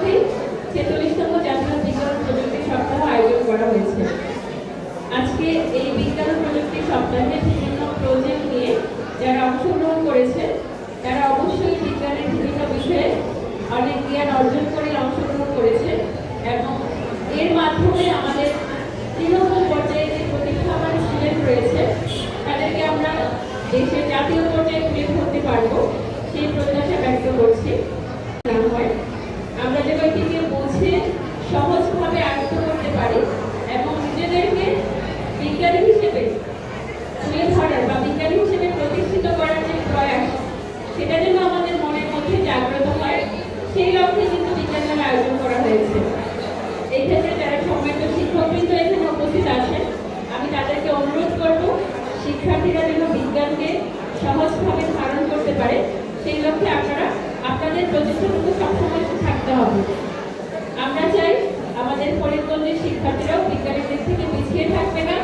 উপলক্ষে ছেচল্লিশতম জাতীয় বিজ্ঞান প্রযুক্তি সপ্তাহ আয়োজন করা হয়েছে। আজকে এই বিজ্ঞান প্রযুক্তি সপ্তাহে বিভিন্ন প্রজেক্ট নিয়ে যারা অংশগ্রহণ করেছে, তারা অবশ্যই বিজ্ঞানের বিভিন্ন বিষয়ে অনেক জ্ঞান অর্জন করে অংশগ্রহণ করেছে এবং এর মাধ্যমে আমাদের তৃণমূল পর্যায়ে যে প্রতিভাবান স্টুডেন্ট রয়েছে, তাদেরকে আমরা দেশের জাতীয় পর্যায়ে তুলে ধরতে পারব। সেই প্রত্যাশা ব্যক্ত করছি। আয়োজন করা হয়েছে। এই ক্ষেত্রে যারা সম্মানিত শিক্ষকবৃন্দ এখানে উপস্থিত আছেন, আমি তাদেরকে অনুরোধ করব, শিক্ষার্থীরা যেন বিজ্ঞানকে সহজভাবে ধারণ করতে পারে, সেই লক্ষ্যে আপনারা আপনাদের প্রচেষ্টাটুকু সবসময় থাকতে হবে। আমরা চাই আমাদের ফরিদগঞ্জের শিক্ষার্থীরাও বিজ্ঞানের দিক থেকে পিছিয়ে থাকবে না।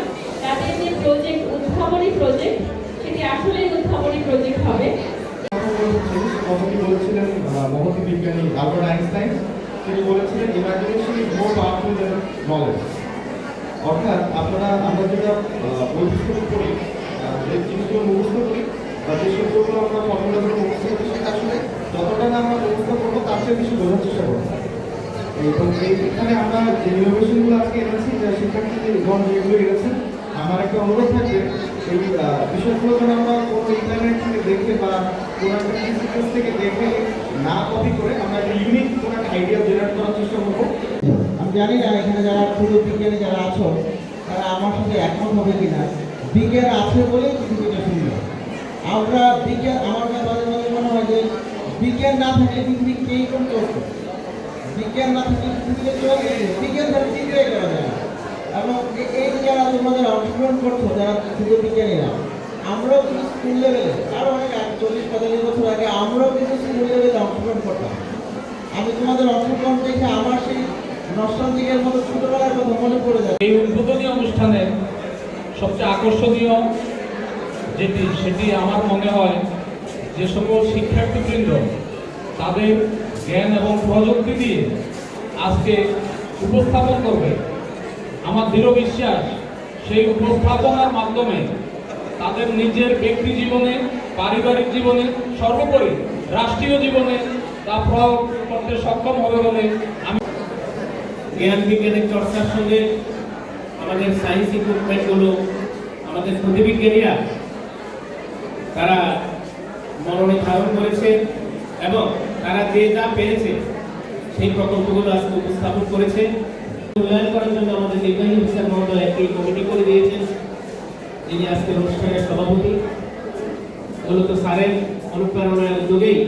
তাদের যে প্রজেক্ট উদ্ভাবনী প্রজেক্ট সেটি আসলেই উদ্ভাবনী প্রজেক্ট হবে। বলেছিলেন বিজ্ঞানী আলবার্ট আইনস্টাইন। তিনি বলেছিলেন imagination is more powerful than knowledge অর্থাৎ আপনারা আমরা যেটা পড়ি আহ, যে জিনিসগুলো মুখস্থ করি বা যে সূত্রগুলো আমরা ফর্মুলাগুলো মুখস্থ করি সেটা আসলে যতটা না আমরা মুখস্থ করব তার চেয়ে বেশি বোঝার চেষ্টা করব। এবং এইখানে আমরা যে ইনোভেশনগুলো আজকে এনেছি যে শিক্ষার্থীগণ যেগুলো এনেছেন আমার একটা অনুরোধ থাকবে এই বিষয়গুলো যেন আমরা কোনো ইন্টারনেট থেকে দেখে বা কোনো একটা থেকে দেখে না কপি করে আমি জানি না এখানে যারা ক্ষুদ্র বিজ্ঞানী যারা আছো, তারা আমার সাথে একমত হবে কিনা। বিজ্ঞান আছে বলেই পৃথিবীটা সুন্দর আমরা বিজ্ঞান আমার কাছে মাঝে মনে হয় যে বিজ্ঞান না থাকলে পৃথিবী কেই কোন চলতো বিজ্ঞান না থাকলে পৃথিবীতে চলবে বিজ্ঞান ছাড়া চিন্তাই করা যায়? এবং এই যারা তোমাদের অংশগ্রহণ করছ, যারা ক্ষুদ্র বিজ্ঞানীরা, আমরাও কিন্তু স্কুল লেভেলে আরও অনেক চল্লিশ, পঁয়তাল্লিশ বছর আগে আমরাও কিন্তু স্কুল লেভেলে অংশগ্রহণ করতাম। আমি তোমাদের অংশগ্রহণ দেখে আমার সেই নষ্টালজিকের মতো ছোটবেলার কথা মনে পড়ে যায়। এই উদ্বোধনী অনুষ্ঠানে সবচেয়ে আকর্ষণীয় যেটি, সেটি আমার মনে হয় যে সকল শিক্ষার্থীবৃন্দ তাদের জ্ঞান এবং প্রযুক্তি দিয়ে আজকে উপস্থাপন করবে। আমার দৃঢ় বিশ্বাস, সেই উপস্থাপনার মাধ্যমে তাদের নিজের ব্যক্তি জীবনে, পারিবারিক জীবনে, সর্বোপরি রাষ্ট্রীয় জীবনে তা সক্ষম বলে জ্ঞান বিজ্ঞানের চর্চার সঙ্গে আমাদের সায়েন্স ইকুইপমেন্টগুলো আমাদের প্রতিবিজ্ঞানীরা তারা মননে ধারণ করেছে এবং তারা যে যা পেরেছে, সেই প্রকল্পগুলো আজকে উপস্থাপন করেছে। মূল্যায়ন করার জন্য আমাদের নির্বাহী অফিসার মহোদয় একটি কমিটি করে দিয়েছেন, যিনি আজকের অনুষ্ঠানের সভাপতি। মূলত স্যারের অনুপ্রেরণার উদ্যোগেই